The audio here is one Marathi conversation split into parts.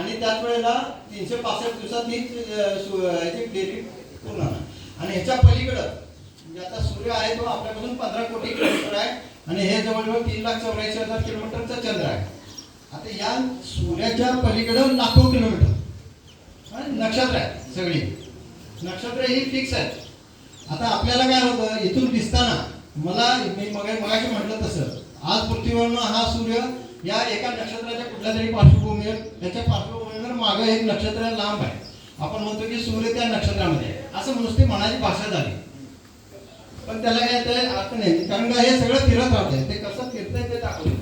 आणि त्याच वेळेला तीनशे पासष्ट दिवसात ही सु- याची डेली पूर्ण होणार. आणि ह्याच्या पलीकडं म्हणजे आता सूर्य आहे तो आपल्यापासून पंधरा कोटी किलोमीटर आहे आणि हे जवळजवळ तीन लाख चौऱ्याऐंशी हजार किलोमीटरचा चंद्र आहे. आता या सूर्याच्या पलीकडं लाखो किलोमीटर. आणि नक्षत्र आहे सगळी. नक्षत्र ही फिक्स आहेत आता आपल्याला काय होतं इथून दिसताना मला मी मग मगाशी म्हटलं तसं आज पृथ्वीवरनं हा सूर्य या एका नक्षत्राच्या कुठल्या तरी पार्श्वभूमीवर त्याच्या पार्श्वभूमीवर मागं एक नक्षत्र लांब आहे. आपण म्हणतो की सूर्य त्या नक्षत्रामध्ये असं नुसती मनाची भाषा झाली. पण त्याला काय ते अर्थ नाही. कारण हे सगळं फिरत राहते ते कसं फिरतंय ते दाखवलं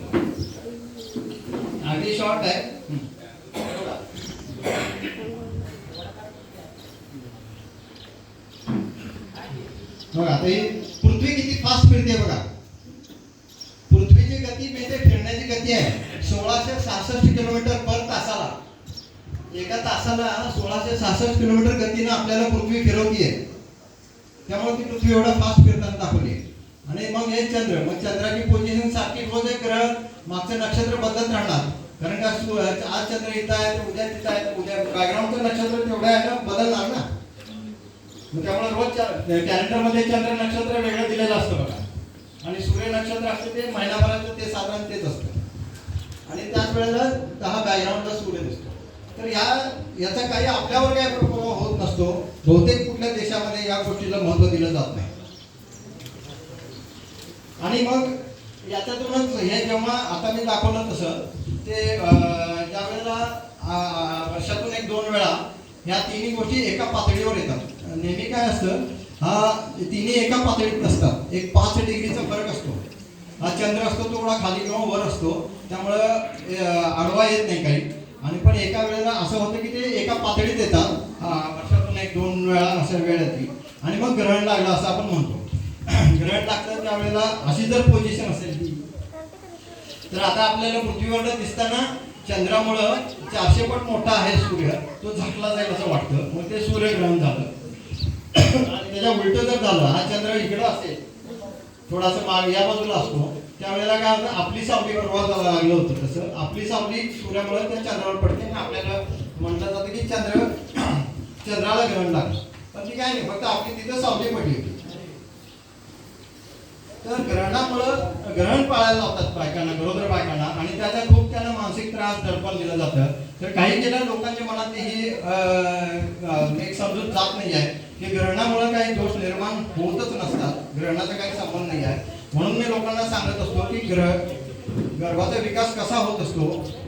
अगदी शॉर्ट आहे. बघा आता ही पृथ्वी किती फास्ट फिरते बघा. किती आहे सोळाशे सहासष्ट किलोमीटर पर तासाला. एका तासाला सोळाशे सहासष्ट किलोमीटर गतीनं आपल्याला पृथ्वी फिरवतीये. त्यामुळे ती पृथ्वी एवढा फास्ट फिरताना दाखवली आणि मग हे चंद्र मग चंद्राची पोझिशन सारखी रोज एक ग्रह मागचं नक्षत्र बदलत राहणार. कारण का आज चंद्र इथं आहे तर उद्या तिथं आहे तर उद्या बॅकग्राऊंडचं नक्षत्र तेवढं आहे ना बदलणार ना. मग त्यामुळे रोज कॅलेंडरमध्ये चंद्र नक्षत्र वेगळं दिलेलं असतं बघा. आणि सूर्य नक्षत्र असतं ते महिनाभराचं ते साधारण तेच असतं. आणि त्याच वेळेला दहा बॅकग्राऊंडला सूर्य दिसतो. तर या याचा काही आपल्यावर काही प्रभाव होत नसतो बहुतेक कुठल्या देशामध्ये या गोष्टीला महत्त्व दिलं जात नाही. आणि मग याच्यातूनच हे जेव्हा आता मी दाखवलं तसं ते ज्या वेळेला वर्षातून एक दोन वेळा ह्या तिन्ही गोष्टी एका पातळीवर येतात. नेहमी काय असतं हा तिन्ही एका पातळीत नसतात. एक पाच डिग्रीचा फरक असतो. हा चंद्र असतो तो थोडा खाली किंवा वर असतो. त्यामुळं आडवा येत नाही काही. आणि पण एका वेळेला असं होतं की ते एका पातळीत येतात वर्षातून एक दोन वेळा अशा वेळ येते. आणि मग ग्रहण लागलं असं आपण म्हणतो. ग्रहण लागतं त्यावेळेला अशी जर पोझिशन असेल ती तर आता आपल्याला पृथ्वीवर दिसताना चंद्रामुळं चारशे पट मोठा आहे सूर्य. तो झाकला जाईल असं वाटतं. मग ते सूर्यग्रहण झालं. आणि त्याच्या उलट जर झालं हा चंद्र इकडं असेल थोडासा माग या बाजूला असतो. त्यावेळेला काय होतं आपली सावली परवा लागलं होतं तसं. आपली सावली सूर्यामुळे त्या चंद्रावर पडते आणि आपल्याला म्हटलं जातं की चंद्र चंद्राला ग्रहण लागलं. पण ती काय नाही फक्त आपली तिथं सावली पडली होती. तर ग्रहणामुळं ग्रहण पाळायला लावतात बायकांना गरोदर बायकांना आणि त्याचा खूप त्यांना मानसिक त्रास दडपण दिलं जातं. तर काही केल्या लोकांच्या मनात ही अं, एक समजूत जात नाही आहे. की ग्रहणामुळे काही दोष निर्माण ग्रहणाचा काही संबंध नाही आहे. म्हणून मी लोकांना सांगत असतो की ग्रह गर्भाचा विकास कसा होत असतो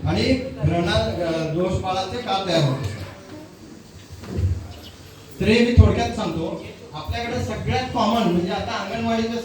आणि ग्रहणात दोष बाळाचे का तयार होत असतात? तर हे मी थोडक्यात सांगतो. आपल्याकडे सगळ्यात कॉमन म्हणजे आता अंगणवाडीच्या